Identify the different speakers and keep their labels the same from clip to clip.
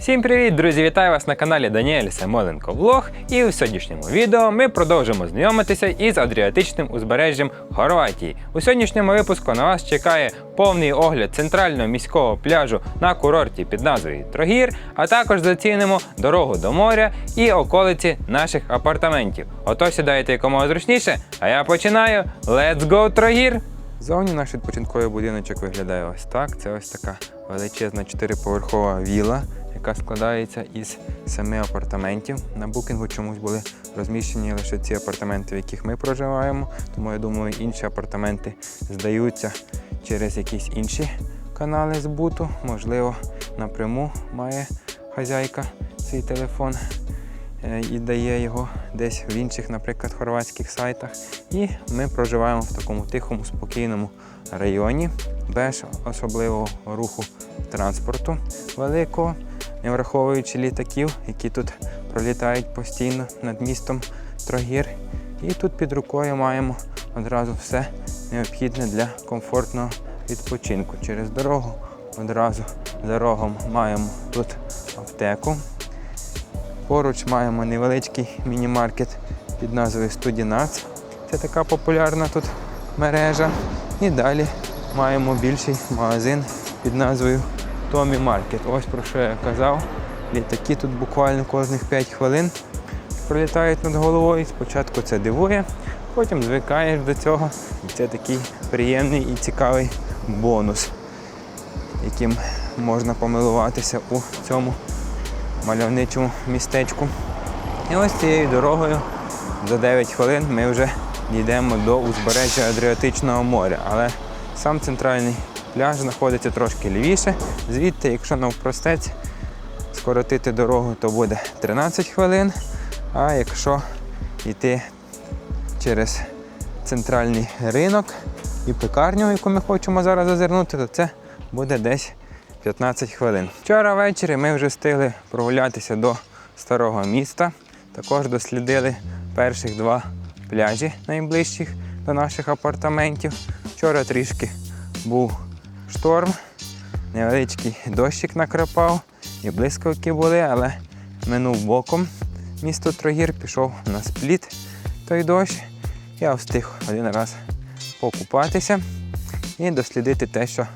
Speaker 1: Всім привіт, друзі! Вітаю вас на каналі Даніель Семоленко Влог. І у сьогоднішньому відео ми продовжимо знайомитися із Адріатичним узбережжям Хорватії. У сьогоднішньому випуску на вас чекає повний огляд центрального міського пляжу на курорті під назвою Трогір, а також зацінимо дорогу до моря і околиці наших апартаментів. Отож сідайте якомога зручніше, а я починаю. Let's go, Трогір! Зовні наш відпочинковий будиночок виглядає ось так. Це ось така величезна чотириповерхова віла, яка складається із семи апартаментів. На букінгу чомусь були розміщені лише ці апартаменти, в яких ми проживаємо. Тому я думаю, інші апартаменти здаються через якісь інші канали збуту. Можливо, напряму має хазяйка цей телефон е, і дає його десь в інших, наприклад, хорватських сайтах. І ми проживаємо в такому тихому, спокійному районі, без особливого руху транспорту великого, не враховуючи літаків, які тут пролітають постійно над містом Трогір. І тут під рукою маємо одразу все необхідне для комфортного відпочинку. Через дорогу одразу за рогом маємо тут аптеку. Поруч маємо невеличкий міні-маркет під назвою Студінац. Це така популярна тут мережа. І далі маємо більший магазин під назвою Томі Маркет. Ось про що я казав. Літаки тут буквально кожних 5 хвилин пролітають над головою. Спочатку це дивує, потім звикаєш до цього. І це такий приємний і цікавий бонус, яким можна помилуватися у цьому мальовничому містечку. І ось цією дорогою за 9 хвилин ми вже дійдемо до узбережжя Адріатичного моря. Але сам центральний пляж знаходиться трошки лівіше. Звідти, якщо навпростець скоротити дорогу, то буде 13 хвилин. А якщо йти через центральний ринок і пекарню, яку ми хочемо зараз зазирнути, то це буде десь 15 хвилин. Вчора ввечері ми вже встигли прогулятися до старого міста. Також дослідили перших два пляжі найближчих до наших апартаментів. Вчора трішки був шторм, невеличкий дощик накрапав і блискавки були, але минув боком місто Трогір, пішов на спліт той дощ. Я встиг один раз покупатися і дослідити те, що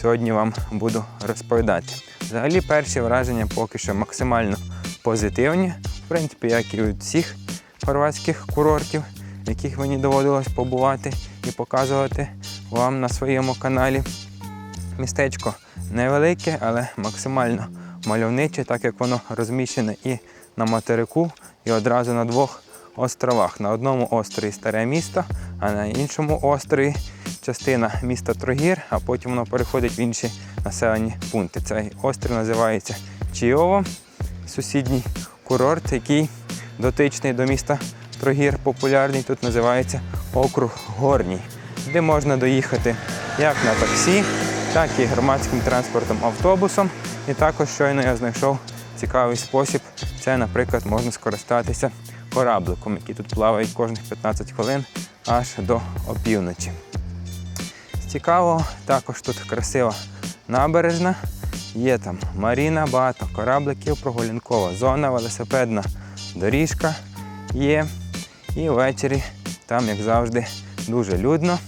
Speaker 1: сьогодні вам буду розповідати. Взагалі, перші враження поки що максимально позитивні, в принципі, як і від всіх хорватських курортів, яких мені доводилось побувати і показувати вам на своєму каналі. Містечко невелике, але максимально мальовниче, так як воно розміщене і на материку, і одразу на двох островах. На одному острові старе місто, а на іншому острові частина міста Трогір, а потім воно переходить в інші населені пункти. Цей острів називається Чіово, сусідній курорт, який дотичний до міста Трогір, популярний. Тут називається округ Горній, де можна доїхати як на таксі, так і громадським транспортом автобусом. І також щойно я знайшов цікавий спосіб. Це, наприклад, можна скористатися корабликом, який тут плавають кожних 15 хвилин аж до опівночі. З цікавого, також тут красива набережна, є там маріна, багато корабликів, прогулянкова зона, велосипедна доріжка є. І ввечері там, як завжди, дуже людно,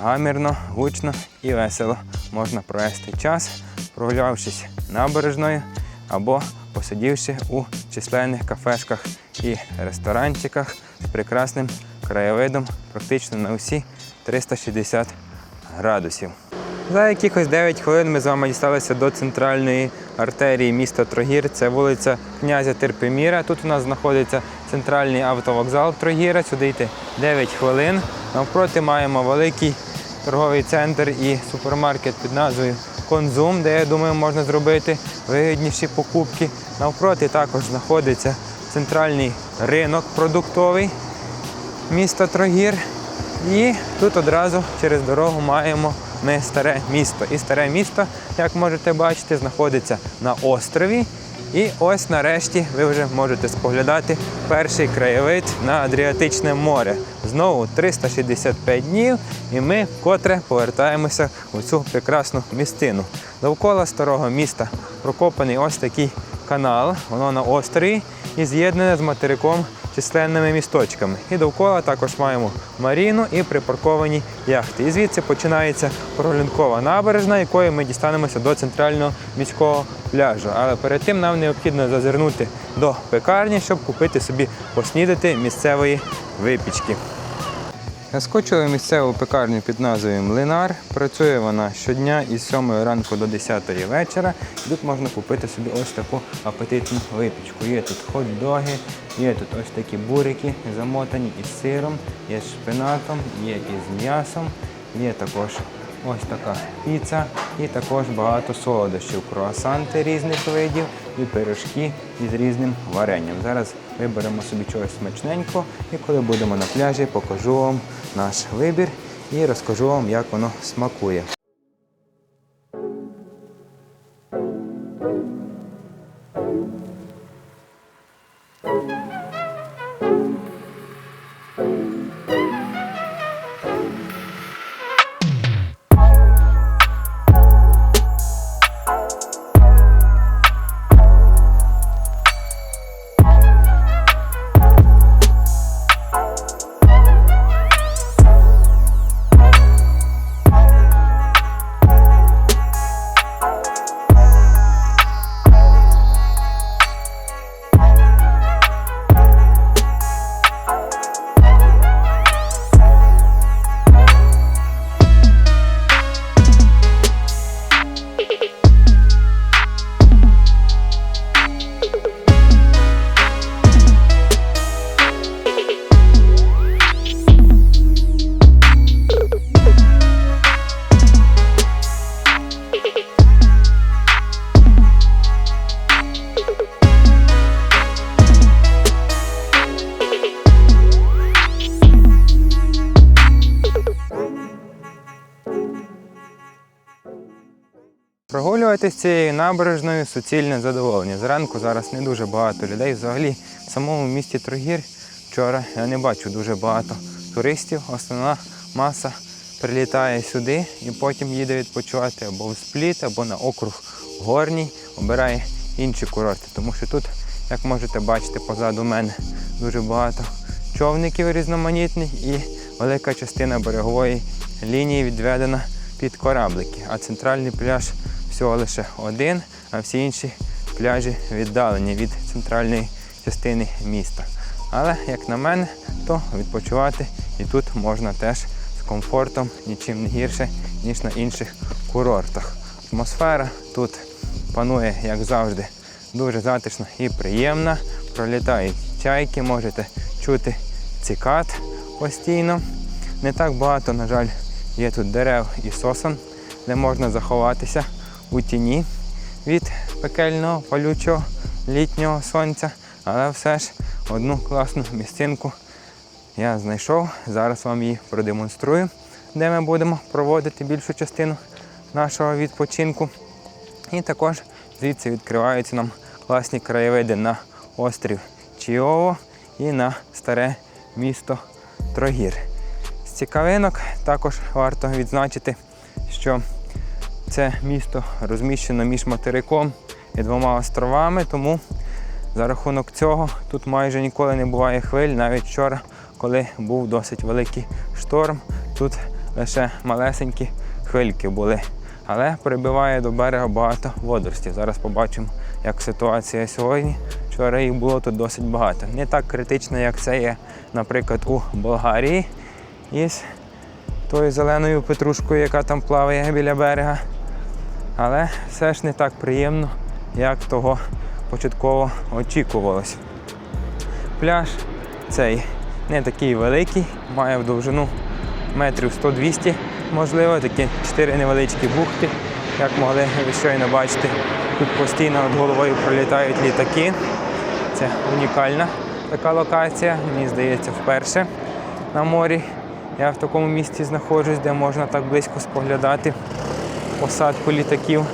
Speaker 1: гамірно, гучно і весело можна провести час, прогулявшись набережною або посидівши у численних кафешках і ресторанчиках з прекрасним краєвидом практично на усі 360 градусів. За якихось 9 хвилин ми з вами дісталися до центральної артерії міста Трогір. Це вулиця князя Терпеміра. Тут у нас знаходиться центральний автовокзал Трогіра. Сюди йти 9 хвилин. Навпроти маємо великий торговий центр і супермаркет під назвою Конзум, де я думаю, можна зробити вигідніші покупки. Навпроти також знаходиться центральний ринок продуктовий міста Трогір. І тут одразу через дорогу маємо ми старе місто. І старе місто, як можете бачити, знаходиться на острові. І ось нарешті ви вже можете споглядати перший краєвид на Адріатичне море. Знову 365 днів, і ми вкотре повертаємося у цю прекрасну містину. Довкола старого міста прокопаний ось такий канал, воно на острові і з'єднане з материком численними місточками. І довкола також маємо маріну і припарковані яхти. І звідси починається прогулянкова набережна, якою ми дістанемося до центрального міського пляжу. Але перед тим нам необхідно зазирнути до пекарні, щоб купити собі поснідати місцевої випічки. Заскочили місцеву пекарню під назвою Млинар. Працює вона щодня із 7 ранку до 10 вечора. Тут можна купити собі ось таку апетитну випічку. Є тут хот-доги, є тут ось такі бурики, замотані із сиром, є з шпинатом, є із м'ясом, є також ось така піца і також багато солодощів, круасанти різних видів і пирожки із різним варенням. Зараз виберемо собі чогось смачненького і коли будемо на пляжі, покажу вам наш вибір і розкажу вам, як воно смакує. Прогулюватись цією набережною суцільне задоволення. Зранку зараз не дуже багато людей. Взагалі в самому місті Трогір вчора я не бачу дуже багато туристів. Основна маса прилітає сюди і потім їде відпочивати або в спліт, або на округ горній, обирає інші курорти. Тому що тут, як можете бачити, позаду мене дуже багато човників різноманітних і велика частина берегової лінії відведена під кораблики, а центральний пляж всього лише один, а всі інші пляжі віддалені від центральної частини міста. Але, як на мене, то відпочивати і тут можна теж з комфортом, нічим не гірше, ніж на інших курортах. Атмосфера тут панує, як завжди, дуже затишна і приємна. Пролітають чайки, можете чути цикад постійно. Не так багато, на жаль, є тут дерев і сосон, де можна заховатися у тіні від пекельного палючого літнього сонця. Але все ж одну класну місцинку я знайшов. Зараз вам її продемонструю, де ми будемо проводити більшу частину нашого відпочинку. І також звідси відкриваються нам класні краєвиди на острів Чіово і на старе місто Трогір. З цікавинок також варто відзначити, що це місто розміщено між материком і двома островами, тому за рахунок цього тут майже ніколи не буває хвиль. Навіть вчора, коли був досить великий шторм, тут лише малесенькі хвильки були. Але прибиває до берега багато водоростів. Зараз побачимо, як ситуація сьогодні. Вчора їх було тут досить багато. Не так критично, як це є, наприклад, у Болгарії із тою зеленою петрушкою, яка там плаває біля берега. Але все ж не так приємно, як того початково очікувалось. Пляж цей не такий великий, має в довжину метрів 100-200, можливо, такі чотири невеличкі бухти, як могли ви щойно бачити. Тут постійно над головою пролітають літаки. Це унікальна така локація, мені здається, вперше на морі. Я в такому місці знаходжусь, де можна так близько споглядати посадку літаків.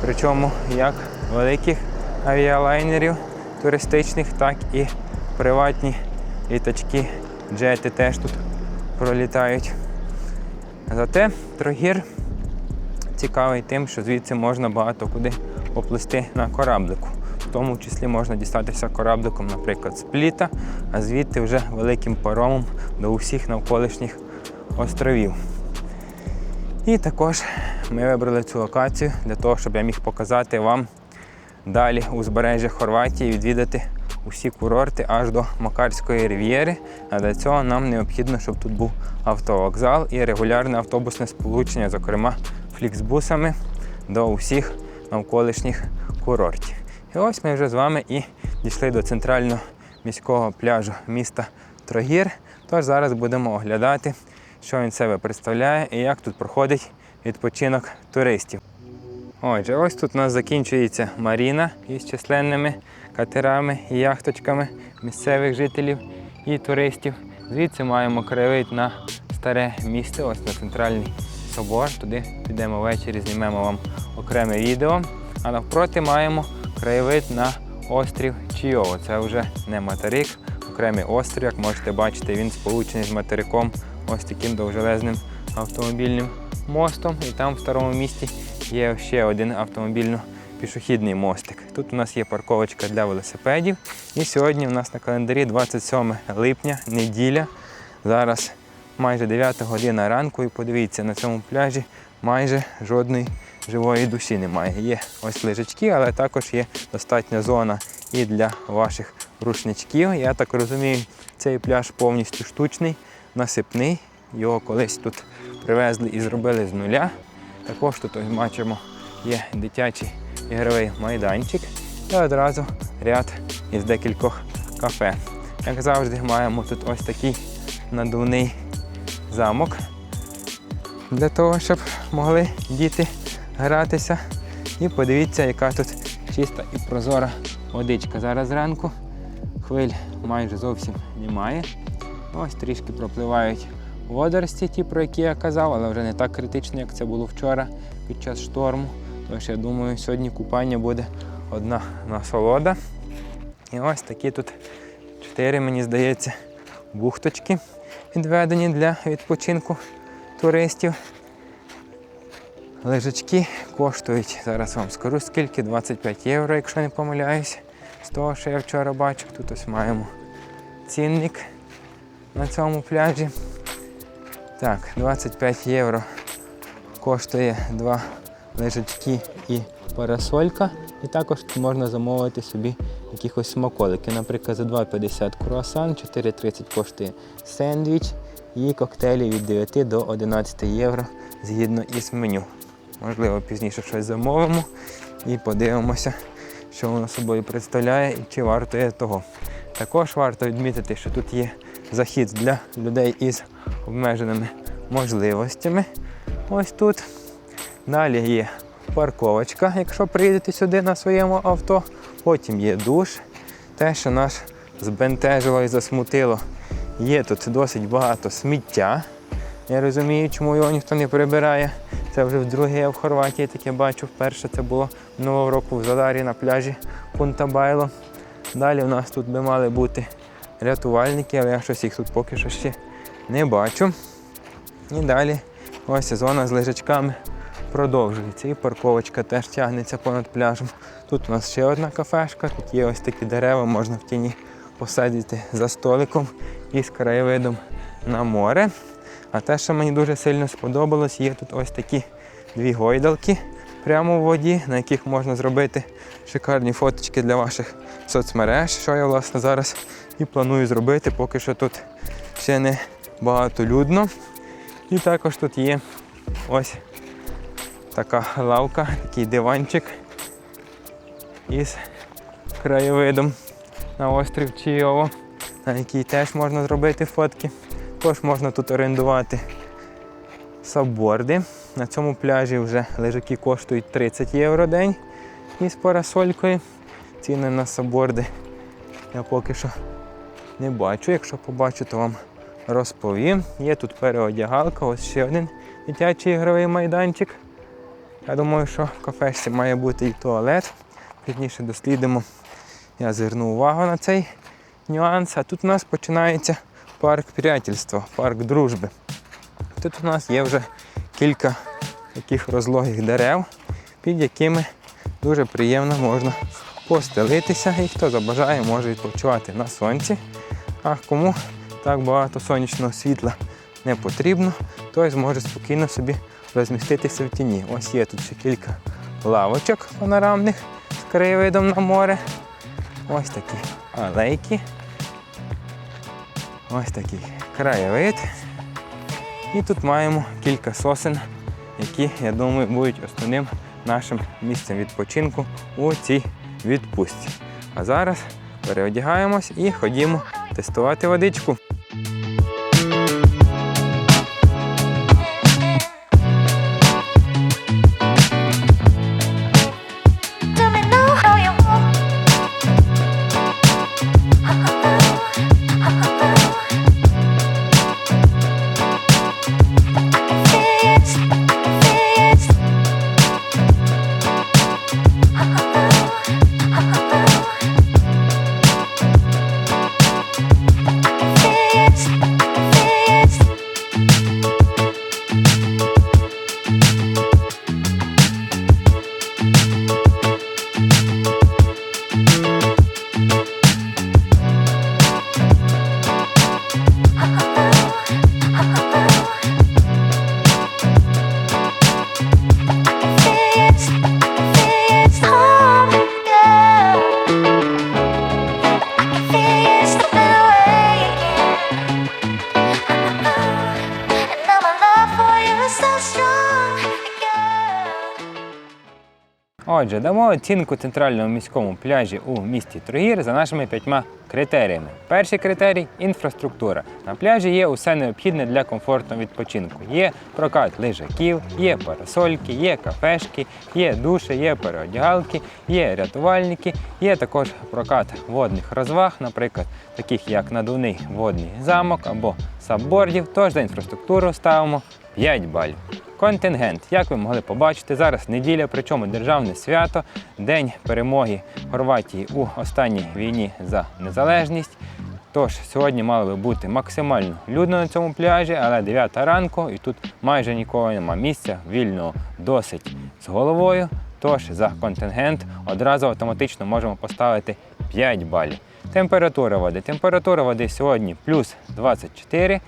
Speaker 1: Причому як великих авіалайнерів туристичних, так і приватні літачки, джети теж тут пролітають. Зате Трогір цікавий тим, що звідси можна багато куди поплисти на кораблику. в тому числі можна дістатися корабликом, наприклад, з пліта, а звідти вже великим паромом до усіх навколишніх островів. І також ми вибрали цю локацію для того, щоб я міг показати вам далі узбережжя Хорватії, відвідати усі курорти аж до Макарської рів'єри. А для цього нам необхідно, щоб тут був автовокзал і регулярне автобусне сполучення, зокрема фліксбусами до усіх навколишніх курортів. І ось ми вже з вами і дійшли до центрального міського пляжу міста Трогір. Тож зараз будемо оглядати, що він себе представляє і як тут проходить відпочинок туристів. Отже, ось тут у нас закінчується маріна із численними катерами і яхточками місцевих жителів і туристів. Звідси маємо краєвид на старе місто, ось на центральний собор. Туди підемо ввечері, знімемо вам окреме відео. А навпроти маємо краєвид на острів Чійово. Це вже не материк, окремий острів, як можете бачити, він сполучений з материком ось таким довжелезним автомобільним мостом. І там в старому місті є ще один автомобільно-пішохідний мостик. Тут у нас є парковочка для велосипедів. І сьогодні у нас на календарі 27 липня, неділя. Зараз майже 9 година ранку. І подивіться, на цьому пляжі майже жодної живої душі немає. Є ось лежачки, але також є достатня зона і для ваших рушничків. Я так розумію, цей пляж повністю штучний, насипний. Його колись тут привезли і зробили з нуля. Також тут ось бачимо є дитячий ігровий майданчик і одразу ряд із декількох кафе. Як завжди, маємо тут ось такий надувний замок для того, щоб могли діти гратися. І подивіться, яка тут чиста і прозора водичка. Зараз зранку хвиль майже зовсім немає. Ось трішки пропливають водорості, ті, про які я казав, але вже не так критично, як це було вчора під час шторму. Тож я думаю, сьогодні купання буде одна насолода. І ось такі тут чотири, мені здається, бухточки відведені для відпочинку туристів. Лежачки коштують, зараз вам скажу скільки, 25 євро, якщо не помиляюсь, з того, що я вчора бачив. Тут ось маємо цінник на цьому пляжі. Так, 25 євро коштує два лежачки і парасолька. І також можна замовити собі якихось смаколики. Наприклад, за 2,50 круасан, 4,30 коштує сендвіч і коктейлі від 9 до 11 євро згідно із меню. Можливо, пізніше щось замовимо і подивимося, що воно собою представляє і чи вартує того. Також варто відмітити, що тут є захід для людей із обмеженими можливостями. Ось тут. Далі є парковочка, якщо приїдете сюди на своєму авто. Потім є душ. Те, що нас збентежило і засмутило, є тут досить багато сміття. Я розумію, чому його ніхто не прибирає. Це вже вдруге я в Хорватії таке бачу. Вперше це було минулого року в Задарі на пляжі Пунта-Байло. Далі у нас тут би мали бути рятувальники, але я щось їх тут поки що ще не бачу. І далі ось зона з лежачками продовжується. І парковочка теж тягнеться понад пляжем. Тут у нас ще одна кафешка, тут є ось такі дерева, можна в тіні посадити за столиком із краєвидом на море. А те, що мені дуже сильно сподобалось, є тут ось такі дві гойдалки прямо в воді, на яких можна зробити шикарні фоточки для ваших соцмереж, що я власне зараз і планую зробити, поки що тут ще не багатолюдно. І також тут є ось така лавка, такий диванчик із краєвидом на острів Чийово, на який теж можна зробити фотки. Також можна тут орендувати сабборди. На цьому пляжі вже лежаки коштують 30 євро день із парасолькою. Ціни на сабборди я поки що не бачу. Якщо побачу, то вам розповім. Є тут переодягалка, ось ще один дитячий ігровий майданчик. Я думаю, що в кафешці має бути і туалет. Пізніше дослідимо. Я зверну увагу на цей нюанс. А тут у нас починається парк приятельства, парк дружби. Тут у нас є вже кілька таких розлогих дерев, під якими дуже приємно можна постелитися і хто забажає, може відпочивати на сонці. А кому так багато сонячного світла не потрібно, той зможе спокійно собі розміститися в тіні. Ось є тут ще кілька лавочок панорамних з краєвидом на море. Ось такі алейки. Ось такий краєвид. І тут маємо кілька сосен, які, я думаю, будуть основним нашим місцем відпочинку у цій відпустці. А зараз переодягаємось і ходімо тестувати водичку. Отже, дамо оцінку центральному міському пляжі у місті Трогір за нашими п'ятьма критеріями. Перший критерій інфраструктура. На пляжі є усе необхідне для комфортного відпочинку. Є прокат лежаків, є парасольки, є кафешки, є душі, є переодягалки, є рятувальники, є також прокат водних розваг, наприклад, таких як надувний водний замок або саббордів. Тож за інфраструктуру ставимо 5 балів. Контингент, як ви могли побачити, зараз неділя, причому державне свято, день перемоги Хорватії у останній війні за незалежність. Тож сьогодні мало би бути максимально людно на цьому пляжі, але 9 ранку і тут майже нікого нема місця, вільного досить з головою. Тож за контингент одразу автоматично можемо поставити 5 балів. Температура води. Температура води сьогодні плюс 24.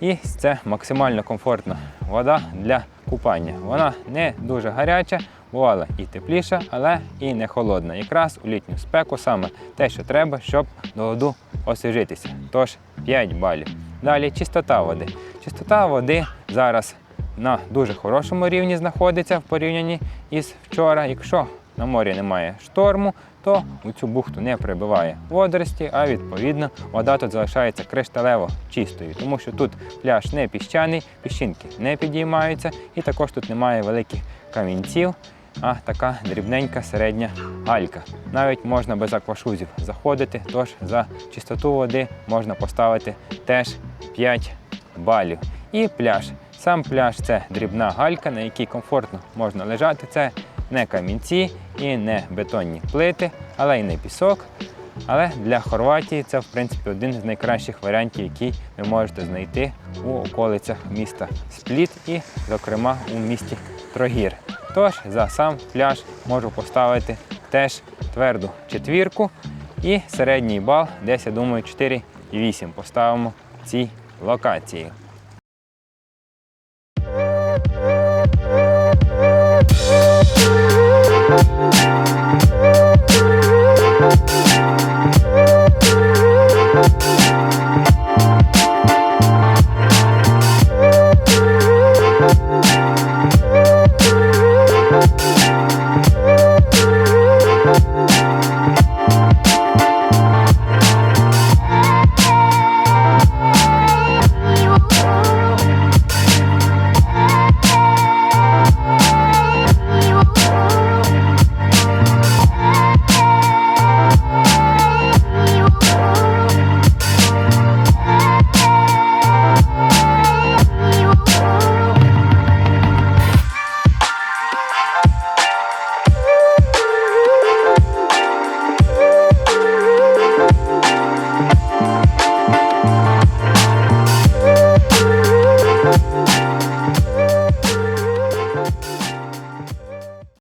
Speaker 1: І це максимально комфортна вода для купання. Вона не дуже гаряча, бувала і тепліша, але і не холодна. Якраз у літню спеку саме те, що треба, щоб до воду освіжитися. Тож 5 балів. Далі чистота води. Чистота води зараз на дуже хорошому рівні знаходиться в порівнянні із вчора. Якщо на морі немає шторму, то у цю бухту не прибиває водорості, а відповідно вода тут залишається кришталево чистою, тому що тут пляж не піщаний, піщинки не підіймаються, і також тут немає великих камінців, а така дрібненька середня галька. Навіть можна без аквашузів заходити, тож за чистоту води можна поставити теж 5 балів. І пляж. Сам пляж це дрібна галька, на якій комфортно можна лежати. Це не камінці і не бетонні плити, але й не пісок. Але для Хорватії це в принципі один з найкращих варіантів, який ви можете знайти у околицях міста Спліт і, зокрема, у місті Трогір. Тож за сам пляж можу поставити теж тверду четвірку і середній бал, десь я думаю 4,8 поставимо цій локації. Thank you.